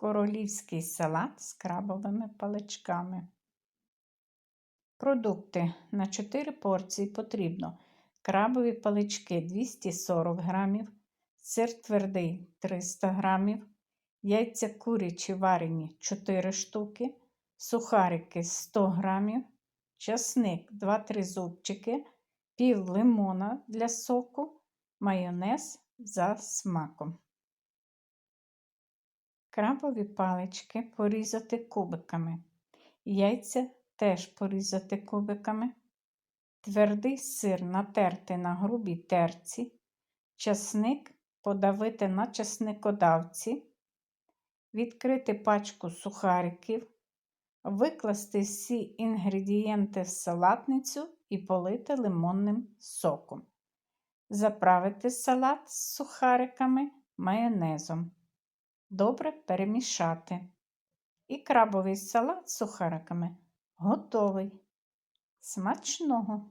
Королівський салат з крабовими паличками. Продукти на 4 порції потрібно крабові палички 240 грамів, сир твердий 300 грамів, яйця курячі варені 4 штуки, сухарики 100 грамів, часник 2-3 зубчики, пів лимона для соку, майонез за смаком. Крабові палички порізати кубиками. Яйця теж порізати кубиками. Твердий сир натерти на грубій терці. Часник подавити на часникодавці. Відкрити пачку сухариків. Викласти всі інгредієнти в салатницю і полити лимонним соком. Заправити салат з сухариками майонезом добре перемішати. І крабовий салат з сухариками готовий. Смачного!